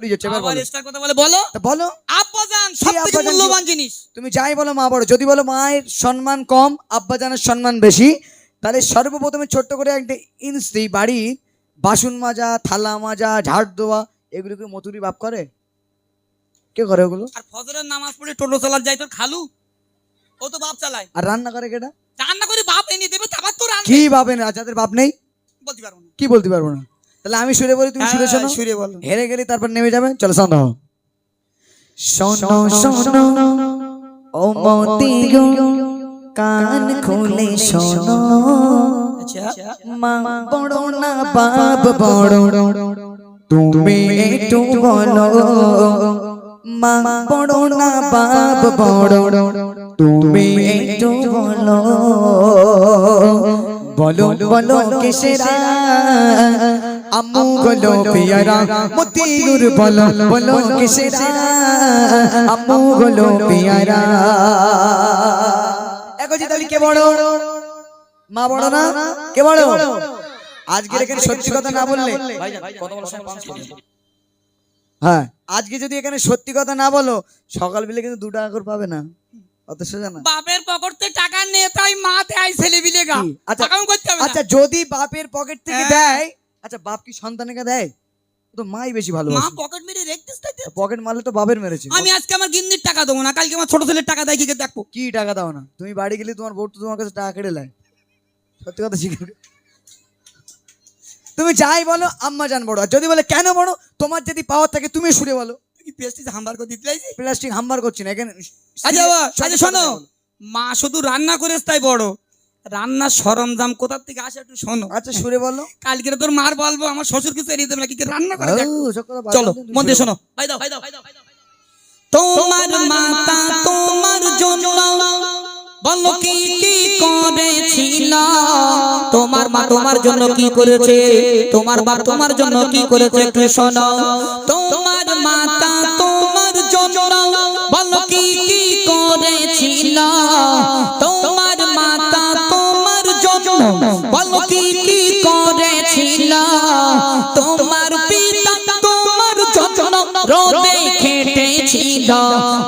উড়ে যাচ্ছে এবার আবার বলো। এক্সট্রা কথা বলে বলো। বলো। আব্বাজান সব থেকে আব্বাজান কি? মূল্যবান জিনিস। তুমি যাই বলো মা বড় যদি বলো মায়ের সম্মান কম আব্বাজানের সম্মান বেশি তাহলে সর্বপ্রথমে ছোট্ট করে একটা ইনস্ত্রী বাড়ির বাসন মাজা থালা মাজা ঝাড় দেওয়া এগুলো কি মতুরি বাপ করে? কে করে ওগুলো? আর ফজরের নামাজ পড়ে টোটো চালার যায় তোর খালু? ও তো বাপ চালায়। আর রান্না করে কেটা রান্না করে বাপ এনে দেবে তারপর তো রান্না কি ভাবে না যাদের বাপ নেই? বলতে পারব না। কি বলতে পারব না? তাহলে আমি সুরে বলি তুমি সুরে শোনো। হ্যাঁ, সুরে বলো। হেরে গেলে তারপর নেমে যাবে। চলো শোনো। শোনো শোনো। ও মতি কান খুলে শোনো। আচ্ছা। মা বড় না বাপ বড় তুমি একটু বলো। মা বড় না বাপ বড় তুমি একটু বলো। বলো বলো কিসেরা? আম্মু বলো পিয়ারা মতিগুর বলো বলো কিসেরা? আম্মু বলো পিয়ারা। এখন তাহলে কে বড়? মা বড় না? কে বড়? আজকে এখানে সত্যি কথা না বললে? হ্যাঁ আজকে যদি এখানে সত্যি কথা না বলো সকাল বেলা কিন্তু দু টাকা করে পাবে না। অত সোজা না বাপের পকেট থেকে টাকা নিয়ে তাই মা দেয় ছেলে বিলে গা? আচ্ছা, আচ্ছা না। যদি বাপের পকেট থেকে হ্যাঁ। দেয় আচ্ছা বাপ কি সন্তানকে দেয়? তো মাই বেশি মা ভালোবাসে পকেট মেরে রেখতেস তাইতে পকেট মারলে তো বাপের মেরেছে। আমি আজকে আমার গিন্দির টাকা দেবো না কালকে আমার ছোট ছেলের টাকা দেয় কি দেখব? কি টাকা দাও না? তুমি বাড়ি গেলে তোমার বউ তো তোমার কাছে টাকা কেটে নেয়। সত্যি কথা করো। তুমি যাই বলো আম্মা জান বড়। যদি বলে কেন বড়? তোমার যদি পাওয়ার থাকে তুমি সুরে বলো। তুই কি হাম্বার করে দিতে প্লাস্টিক হাম্বার করছি না এখানে আচ্ছা আচ্ছা শোনো। মা শুধু রান্না করে তাই বড়। রান্নার সরঞ্জাম কোথার থেকে আসে একটু শোনো। আচ্ছা সুরে বলো। কালকে তোর মার বলব আমার শ্বশুর কিছু এড়িয়ে দেবে না কি রান্না করে চলো মন দিয়ে শোনো। ভাই দাও ভাই দাও ভাই দাও ভাই দাও, ভাই দাও। তোমার মাতা তোমার জন্য বলো কি কি করেছিল। তোমার মা তোমার জন্য কি করেছে? তোমার বাপ তোমার জন্য কি করেছে একটু শোনো। তোমার মাতা তোমার জন্য বলো কি কি করেছিল? বলো কি তোমার পিতা তোমার জন্য রোদে খেটেছিল।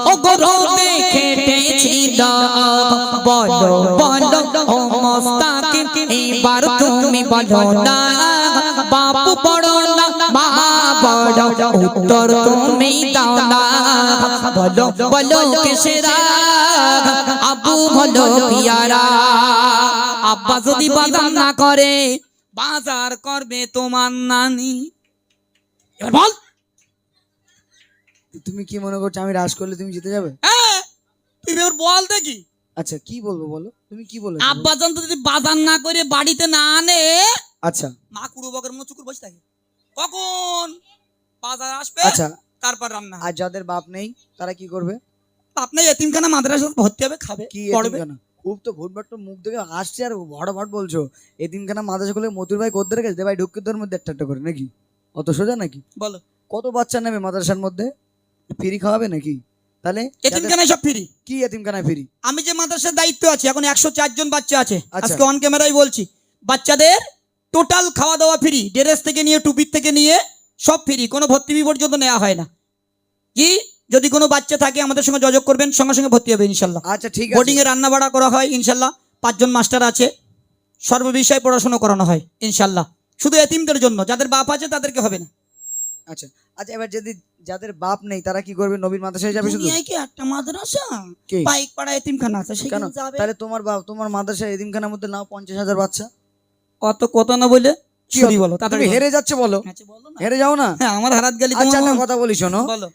ও গো রোদে খেটেছিল। বলো বলো, ও মস্তাকিম এবার তুমি বলো না। বাপু বড় না, মা বড়, উত্তর তুমি দাও না। বলো বলো, কেসেরা, আবু বলো, পিয়ারা। আব্বা যদি বাজার না করে বাজার করবে তোমার নানি। এবার বল। তুমি কি মনে করছ আমি রাজ করলে তুমি জিতে যাবে? এবার বল দেখি। আচ্ছা কি বলব বলো? তুমি কি বলো আব্বা জান যদি বাজার না করে বাড়িতে না আনে আচ্ছা। মা কুড়ো বকের মতো চুকুর বসে থাকে। কখন? বাজার আসবে আচ্ছা। তারপর রান্না। আর যাদের বাপ নেই তারা কি করবে? আপনার এতিমখানা মাদ্রাসা ভর্তি হবে খাবে কি পড়বে। এতিমখানা? খুব তো ভোটভাট মুখ দেখে আসছে আর ভড় ভট বলছো। এতিমখানা মাদ্রাসা খুলে মতুর ভাই কোদ্দের রেখেছে? ভাই ঢুকে তোর মধ্যে একটা একটা করে নাকি? অত সোজা নাকি? বলো। কত বাচ্চা নেবে মাদ্রাসার মধ্যে? ফ্রি খাওয়াবে নাকি? তাহলে এতিমখানায় সব ফ্রি। কি এতিমখানায় ফ্রি? আমি যে মাদ্রাসার দায়িত্ব আছে এখন একশো জন বাচ্চা আছে। আচ্ছা। আজকে অন ক্যামেরাই বলছি বাচ্চাদের টোটাল খাওয়া দাওয়া ফ্রি। ড্রেস থেকে নিয়ে টুপির থেকে নিয়ে সব ফ্রি। কোনো ভর্তি ফি পর্যন্ত নেওয়া হয় না। কি? যদি কোনো বাচ্চা থাকে আমাদের সঙ্গে যোগাযোগ করবেন সঙ্গে সঙ্গে ভর্তি হবে ইনশাল্লাহ। আচ্ছা ঠিক বোর্ডিং আছে এ রান্না বাড়া করা হয় ইনশাল্লাহ পাঁচজন মাস্টার আছে সর্ববিষয়ে পড়াশোনা করানো হয় ইনশাল্লাহ। শুধু এতিমদের জন্য যাদের বাপ আছে তাদেরকে হবে না। আচ্ছা আচ্ছা এবার যদি যাদের বাপ নেই তারা কি করবে? নবীর মাদ্রাসায় যাবে শুধু? দুনিয়ায় কি একটা মাদ্রাসা? কে? বাইক পাড়া এতিমখানা আছে কেন? সেখানে যাবে? তাহলে তোমার বাপ তোমার মাদ্রাসায় এতিমখানার মধ্যে নাও পঞ্চাশ হাজার বাচ্চা। অত কত না বলে? কি সরি বলো তুমি। হেরে যাচ্ছে বলো। আচ্ছা, বলো না। হেরে যাও না? হ্যাঁ আমার হারাত গেলি আচ্ছা তোমার একটা কথা বলি শোনো। বলো।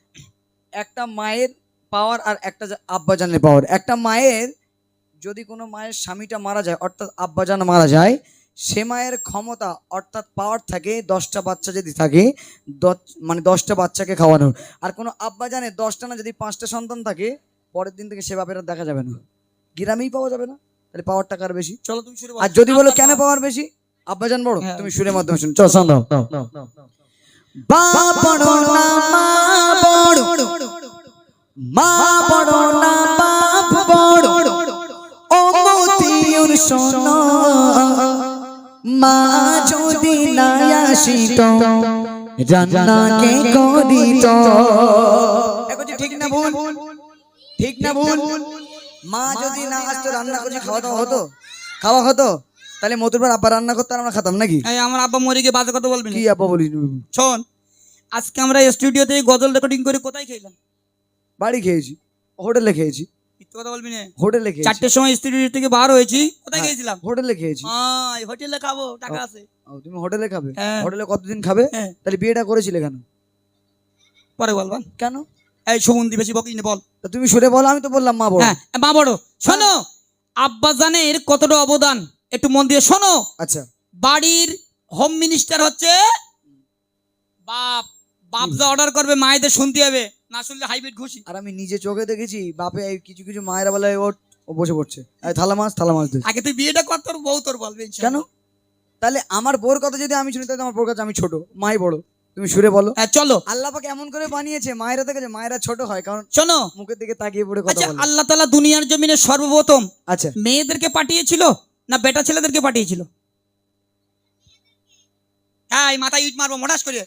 একটা মায়ের পাওয়ার আর একটা আব্বাজানের পাওয়ার একটা মায়ের যদি কোনো মায়ের স্বামীটা মারা যায় অর্থাৎ আব্বাজান মারা যায় সে মায়ের ক্ষমতা অর্থাৎ পাওয়ার থাকে দশটা বাচ্চা যদি থাকে দশ- মানে দশটা বাচ্চাকে খাওয়ানোর। আর কোনো আব্বাজানের দশটা না যদি পাঁচটা সন্তান থাকে পরের দিন থেকে সে বাপের আর দেখা যাবে না। গ্রামেই পাওয়া যাবে না। তাহলে পাওয়ারটা কার বেশি? চলো তুমি আর যদি বলো কেন পাওয়ার বেশি? আব্বাজান বড় হ্যাঁ। তুমি সুরের মাধ্যমে শুনো। চলো শোন দাও বাপ বড় না মা বড়। মা বড় না বাপ বড়। ও মতিউর শোনো। মা যদি না আসিত রান্নাকে করি তো এখন যে ঠিক না ভুল? ঠিক না ভুল? মা যদি না আসতো, রান্না করে খাওয়া দাওয়া হতো? খাওয়া হতো? তাহলে মতুরবার আব্বা রান্না করতে আমরা খাতাম নাকি? এই আমার আব্বা মরে গিয়ে বাজে কথা বলবি কি আব্বা বলি? শোন আজকে আমরা স্টুডিওতে গজল রেকর্ডিং করে কোথায় খেলাম? বাড়ি খেয়েছি হোটেলে খেয়েছি। কথা বলবি না? হোটেলে খেয়েছি। চারটের সময় স্টুডিও থেকে বার হয়েছি কোথায় হ্যাঁ। গিয়েছিলাম হোটেলে খেয়েছি। হ্যাঁ হোটেলে খাব টাকা আছে। তুমি হোটেলে খাবে। হোটেলে কতদিন খাবে? হ্যাঁ। তাহলে বিয়েটা করেছিলে কেন? পরে কেন? এই সুমন্দি বেশি বকিস বল। তুমি সরে বলো আমি তো বললাম মা বড়। হ্যাঁ মা বড়। শোনো আব্বা কতটা অবদান। একটু মন দিয়ে শোনো। আচ্ছা। বাড়ির হোম মিনিস্টার হচ্ছে বাপ। বাপ যা অর্ডার করবে মায়েদের শুনতে হবে না শুনলে হাইব্রিড ঘুষি। আর আমি নিজে চোখে দেখেছি বাপে এই কিছু কিছু মায়েরা বলে ওর ও বসে পড়ছে। থালা মাছ থালা মাছ আগে তুই বিয়েটা কর তোর বউ তোর বলবে কেন? তাহলে আমার বোর কথা যদি আমি শুনি তাহলে আমার বোর কাছে আমি ছোট মাই বড়। তুমি সুরে বলো। হ্যাঁ চলো। আল্লাহ পাকে এমন করে বানিয়েছে মায়েরা দেখেছে মায়েরা ছোট হয় কারণ শোনো। মুখের দিকে তাকিয়ে পড়ে কথা আচ্ছা বলে। আল্লাহ তালা দুনিয়ার জমিনে সর্বপ্রথম আচ্ছা। মেয়েদেরকে পাঠিয়েছিল না বেটা ছেলেদেরকে পাঠিয়েছিল। হ্যাঁ মাথায় ইট মারবো মোটাস করে।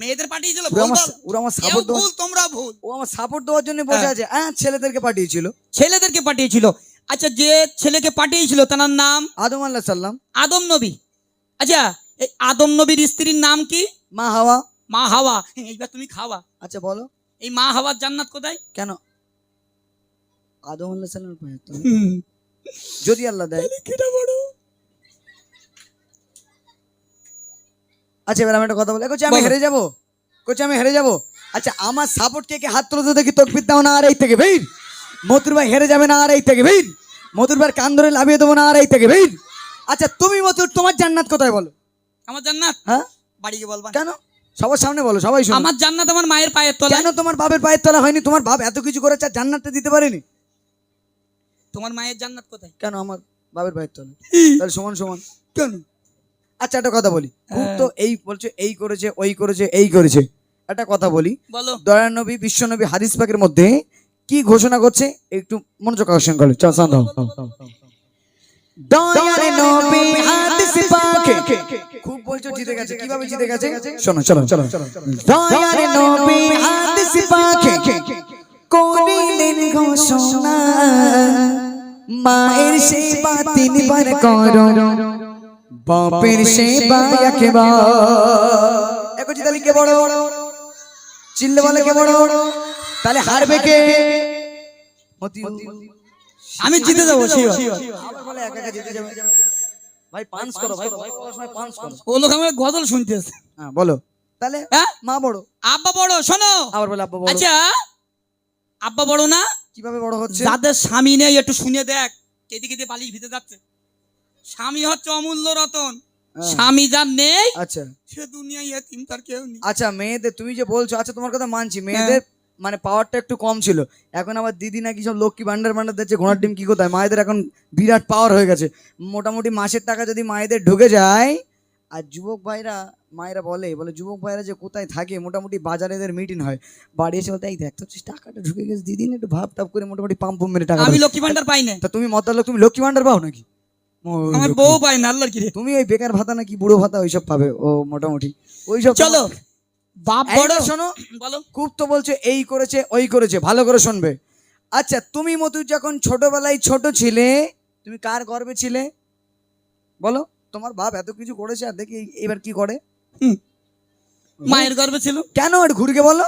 মেয়েদের পাঠিয়েছিল ওরা আমার বল। ওরা আমার এও সাপোর্ট ভুল তোমরা ভুল। ও আমার সাপোর্ট দেওয়ার জন্য বসে হ্যাঁ। আছে। হ্যাঁ ছেলেদেরকে পাঠিয়েছিল। ছেলেদেরকে পাঠিয়েছিল। আচ্ছা যে ছেলেকে পাঠিয়েছিল তার নাম? আদম আল্লাহ সাল্লাম আদম নবী। আচ্ছা এই আদম নবীর স্ত্রীর নাম কি? মা হাওয়া। মা হাওয়া। এইবার তুমি খাওয়া। আচ্ছা বলো। এই মা হাওয়ার জান্নাত কোথায়? কেন? আদম আল্লাহ তো। যদি আল্লাহ দেয়। আচ্ছা এবার আমি একটা কথা বলি। কোচ আমি হেরে যাব? কোচ আমি হেরে যাব? আচ্ছা আমার সাপোর্ট কে কে হাত তুলে দেখি তকবির দাও না আর এই থেকে ভিড় মতুর ভাই হেরে যাবে না আর এই থেকে ভিড় মতুর ভাইয়ের কান ধরে লাভিয়ে দেবো না আর এই থেকে ভিড় আচ্ছা তুমি মতুর তোমার জান্নাত কোথায় বলো? আমার জান্নাত? হ্যাঁ? বাড়ি গিয়ে বলবা। কেন? সবার সামনে বলো সবাই শোনো। আমার জান্নাত আমার মায়ের পায়ের তলায়। কেন তোমার বাপের পায়ের তলা হয়নি? তোমার বাপ এত কিছু করেছে জান্নাতটা দিতে পারেনি? তোমার মায়ের জান্নাত কোথায়? কেন আমার বাপের পায়ের তলা? তাহলে সমান সমান। কেন? আচ্ছা একটা কথা বলি। খুব হ্যাঁ। তো এই বলছে এই করেছে ওই করেছে এই করেছে। একটা কথা বলি। বলো। দয়ানবী বিশ্বনবী হাদিস পাকের মধ্যে কি ঘোষণা করছে? একটু মনোযোগ আকর্ষণ করে। চল শান্ত দয়ার নবী হাদিস পাকে। খুব বলছো জিতে গেছে। কীভাবে জিতে গেছে? শোনো চলো চলো দয়ার নবী হাদিস পাকে। করিলেন ঘোষণা মায়ের সেবা তিনবার করো। বাপের সেবা একবার। তাহলে কে বড়? চিল্লে বলে কে বড়? তাহলে হারবে কে? আমি জিতে যাব শিওর। আবার বলে একা একা জিতে যাবে। ভাই পাঁচ করো ভাই পাঁচ করো। ও লোক আমার গজল শুনতেছে হ্যাঁ বলো। তাহলে হ্যাঁ? মা বড়। আব্বা বড় শোনো। আবার বলে আব্বা বড়। আচ্ছা আব্বা বড় না? কীভাবে বড় হচ্ছে? যাদের স্বামী নেই একটু শুনে দেখ কেটে কেটে বালিশ ভিতরে যাচ্ছে। স্বামী হচ্ছে অমূল্য রতন। হ্যাঁ। স্বামী যার নেই আচ্ছা। সে দুনিয়ায় এতিম তার কেউ নেই। আচ্ছা মেয়েদের তুমি যে বলছো আচ্ছা তোমার কথা মানছি। মেয়েদের মানে পাওয়ারটা একটু কম ছিল। এখন আবার দিদি নাকি সব লক্ষ্মী ভান্ডার ভান্ডার দিচ্ছে ঘোড়ার ডিম কি কোথায়? মায়েদের এখন বিরাট পাওয়ার হয়ে গেছে। মোটামুটি মাসের টাকা যদি মায়েদের ঢুকে যায় আর যুবক ভাইরা মায়েরা বলে বলে যুবক ভাইরা যে কোথায় থাকে মোটামুটি বাজারে এদের মিটিং হয়। বাড়ি এসে বলতে এই দেখ তো টাকাটা ঢুকে গেছে দিদি না একটু ভাব টাপ করে মোটামুটি পাম্প মেরে টাকা আমি লক্ষ্মী ভান্ডার পাই না। তা তুমি মতার লোক তুমি লক্ষ্মী ভান্ডার পাও নাকি? আমার বউ পাই না আল্লাহর কিরে। তুমি ওই বেকার ভাতা নাকি বুড়ো ভাতা ওইসব পাবে? ও মোটামুটি। ওইসব চলো বাপ বড়। বড় শোনো বলো। খুব তো বলছে এই করেছে ওই করেছে ভালো করে শুনবে। আচ্ছা তুমি মতু যখন ছোটবেলায় ছোট ছিলে তুমি কার গর্বে ছিলে? বলো। তোমার বাপ এত কিছু করেছে আর দেখি এবার কি করে? মায়ের গর্ভে ছিল। কেন আর ঘুরিকে বলো?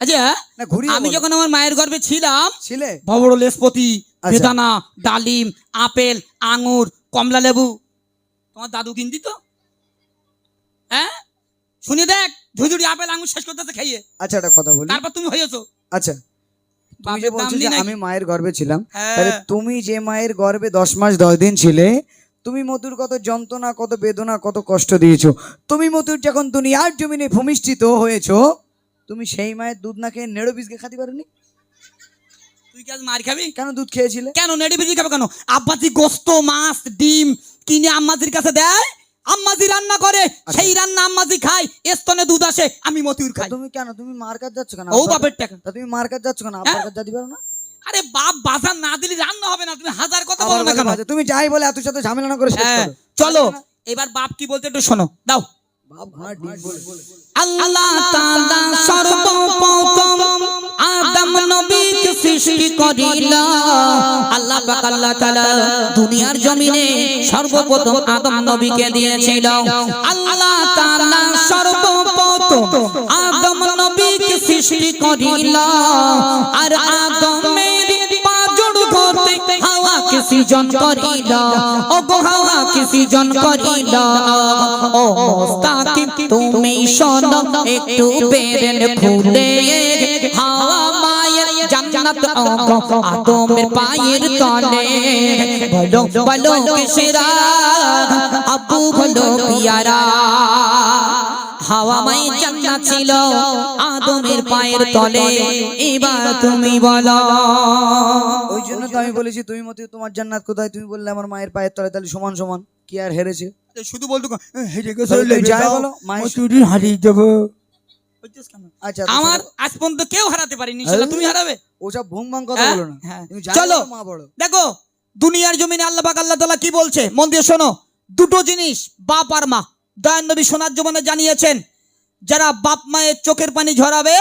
আচ্ছা না ঘুরি আমি যখন আমার মায়ের গর্ভে ছিলাম ছিলে? বড় বড় লেসপতি আচ্ছা। বেদানা ডালিম আপেল আঙুর কমলা লেবু। তোমার দাদু কিনতি তো হ্যাঁ? শুনে দেখ ঝুড়ি আপেল আঙুর শেষ করতেছে খাইয়ে। আচ্ছা একটা কথা বলি। তারপর তুমি হয়েছো। আচ্ছা তুমি যে বলছো যে আমি মায়ের গর্ভে ছিলাম হ্যাঁ। তাহলে তুমি যে মায়ের গর্ভে দশ মাস দশ দিন ছিলে তুমি মধুর কত যন্ত্রণা কত বেদনা কত কষ্ট দিয়েছ। তুমি মধুর যখন দুনিয়ার জমিনে ভূমিষ্ঠিত হয়েছো তুমি সেই মায়ের দুধ না খেয়ে নেড়ো বীজকে খাতে পারোনি? তুই কি আজ মার খাবি? কেন দুধ খেয়েছিলে? কেন নেড়ি বেজি খাবে কেন? আব্বাজি গোস্ত মাছ ডিম কিনে আম্মাজির কাছে দেয় আম্মাজি রান্না করে সেই রান্না আম্মাজি খায় স্তনে দুধ আসে আমি মতিউর খাই। তুমি কেন? তুমি মার কাজ যাচ্ছ কেন? ও বাপের টাকা। তুমি মার কাজ যাচ্ছ কেন? আব্বার কাজ যাতে পারো না? আরে বাপ বাজার না দিলে রান্না হবে না তুমি হাজার কথা বলো না কেন? তুমি যাই বলে এত সাথে ঝামেলা না করে হ্যাঁ, চলো এবার বাপ কি বলতে একটু শোনো দাও। বাপ ঘোড়া ডিম বলে আল্লাহ তাআলা সর্বপ্রথম আদম নবীকে সৃষ্টি করিল। আল্লাহ পাক আল্লাহ তাআলা দুনিয়ার জমিনে সর্বপ্রথম আদম নবীকে দিয়েছিল। আল্লাহ তাআলা সর্বপ্রথম আদম নবীকে সৃষ্টি করিল। আর হাওয়াকে সৃজন করিল? ও গো হাওয়াকে সৃজন করিল? ও মোস্তাকিম তুমি শোনো, একটু বেরেন খুলে হাওয়া মায়ের জান্নাত ও গো পায়ের তলে। বলো বলো, কিসরা? আব্বু হলো পিয়ারা। হাওয়া মায়ের জান্নাত ছিল আদমের পায়ের তলে। এবার তুমি বলো। ওই জন্য তো আমি বলেছি তুমি মতে তোমার জান্নাত কোথায়? তুমি বললে আমার মায়ের পায়ের তলে তাহলে সমান সমান। কি আর হেরেছে? শুধু বলতো হেরে তুমি যাই বলো মায়ের চুরি হারিয়ে যাব। আচ্ছা আমার আজ পর্যন্ত কেউ হারাতে পারিনি তুমি হারাবে। ওসব ভুং ভাং কথা হ্যাঁ? বলো না। হ্যাঁ। চলো। মা বড়। দেখো দুনিয়ার জমিনে আল্লাহ পাক আল্লাহ তাআলা কি বলছে? মন দিয়ে শোনো দুটো জিনিস বাপ আর মা। দয়ান নবী সোনার জীবনে জানিয়েছেন, যারা বাপ মায়ের চোখের পানি ঝরাবে,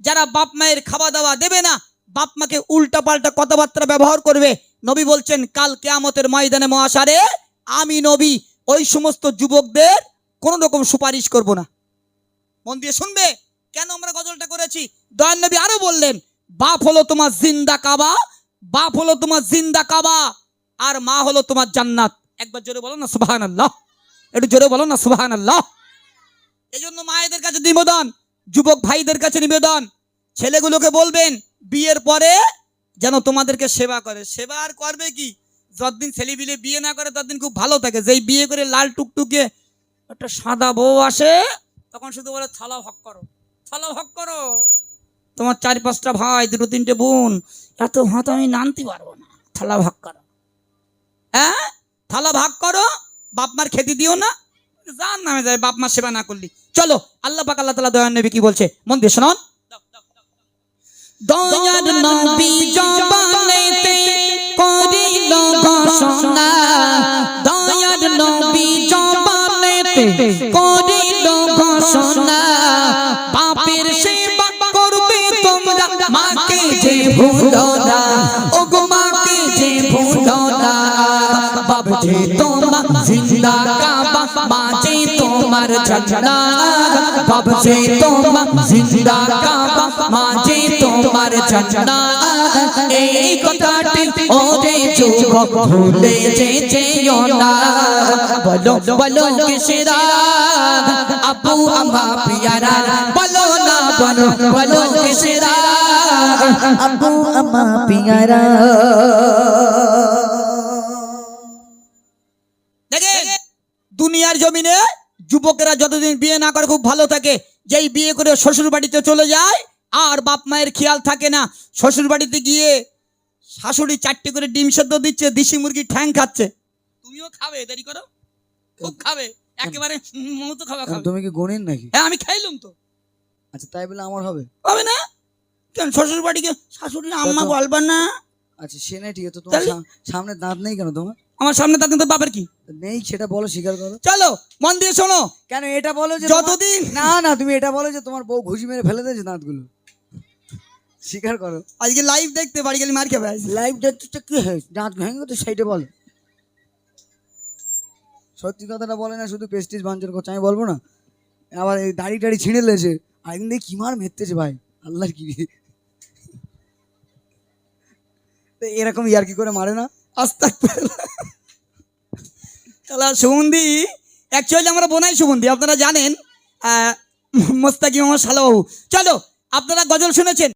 যারা বাপ মায়ের খাওয়া দাওয়া দেবে না, বাপ মাকে উল্টা পাল্টা কথাবার্তা ব্যবহার করবে। নবী বলছেন, কাল কেয়ামতের ময়দানে মহাসারে আমি নবী, ওই সমস্ত যুবকদের কোন রকম সুপারিশ করব না। মন দিয়ে শুনবে, কেন আমরা গজলটা করেছি? দয়ান নবী আরও বললেন, বাপ হলো তোমার জিন্দা কাবা, বাপ হলো তোমার জিন্দা কাবা, আর মা হলো তোমার জান্নাত। একবার জোরে বলো না সুবাহান আল্লাহ একটু জোরে বলো না সুবাহান আল্লাহ এই জন্য মায়েদের কাছে নিবেদন, যুবক ভাইদের কাছে নিবেদন। ছেলেগুলোকে বলবেন, বিয়ের পরে যেন তোমাদেরকে সেবা করে। সেবা আর করবে কি? যতদিন ছেলে বিলে বিয়ে না করে, ততদিন খুব ভালো থাকে। যেই বিয়ে করে লাল টুকটুকে একটা সাদা বউ আসে, তখন শুধু বলে থালা হক করো থালা হক করো। তোমার চার পাঁচটা ভাই, দুটো তিনটে বোন, এত ভাত আমি নানতে পারব না। থালা ভাগ করো। হ্যাঁ? থালা ভাগ করো? বাপ মার খেতে দিও না যার নামে যায় বাপ মার সেবা না করলি। চলো আল্লাহ পাক আল্লাহ তালা দয়ার নবী কি বলছে? মন দিয়ে শোনান। দয়ার নবী জবানেতে করিল ঘোষণা। দয়ার নবী জবানেতে করিল ঘোষণা। বাপের সেবা করবে তোমরা মাকে যে ভুলো না। ও গো মাকে যে ভুলো না। বাপ যে তোমার বাপ যে তোমার জিন্দা কাবা মা যে তোমার জান্নাত এই কথাটি ওরে যুবক ভুলে যেও না। বলো বলো কিসরা? আপু আমা পিয়ারা বলো না বলো বলো কিসরা? আব্বু আম্মা পিয়ারা। দেখেন দুনিয়ার জমিনে যুবকেরা যতদিন বিয়ে না করে খুব ভালো থাকে যেই বিয়ে করে শ্বশুর বাড়িতে চলে যায় আর বাপ মায়ের খেয়াল থাকে না। শ্বশুর বাড়িতে গিয়ে শাশুড়ি চারটে করে ডিম সেদ্ধ দিচ্ছে দেশি মুরগি ঠ্যাং খাচ্ছে। তুমিও খাবে দেরি করো। খুব খাবে একেবারে মতো খাওয়া খাবে। তুমি কি গণিন নাকি? হ্যাঁ আমি খাইলুম তো। আচ্ছা তাই বলে আমার হবে? হবে না? কেন শ্বশুর বাড়িকে শাশুড়ি আম্মা বলবা না? আচ্ছা সে নাই ঠিক আছে তোমার সামনে দাঁত নেই কেন তোমার? আমার সামনে তাতে তো বাপের কি? নেই সেটা বলো স্বীকার করো। চলো মন দিয়ে শোনো। কেন এটা বলো যে যতদিন না না তুমি এটা বলো যে তোমার বউ ঘুষি মেরে ফেলে দিয়েছে দাঁতগুলো। স্বীকার করো। আজকে লাইভ দেখতে বাড়ি গেলে মার খাবে লাইভ দেখতে কি হয়? দাঁত ভেঙে তো সাইডে বলো। সত্যি কথাটা বলে না শুধু পেস্টিজ বাঞ্চন করছে আমি বলব না। আবার এই দাড়ি টাড়ি ছিঁড়ে লেছে আরেকদিন দেখি কি মার মেরতেছে ভাই। আল্লাহর কি এরকম ইয়ার কি করে মারে না। তাহলে সুগন্ধি অ্যাকচুয়ালি আমরা বোনাই সুগন্ধি, আপনারা জানেন মোস্তাকিম আমার শালাবাবু চলো, আপনারা গজল শুনেছেন।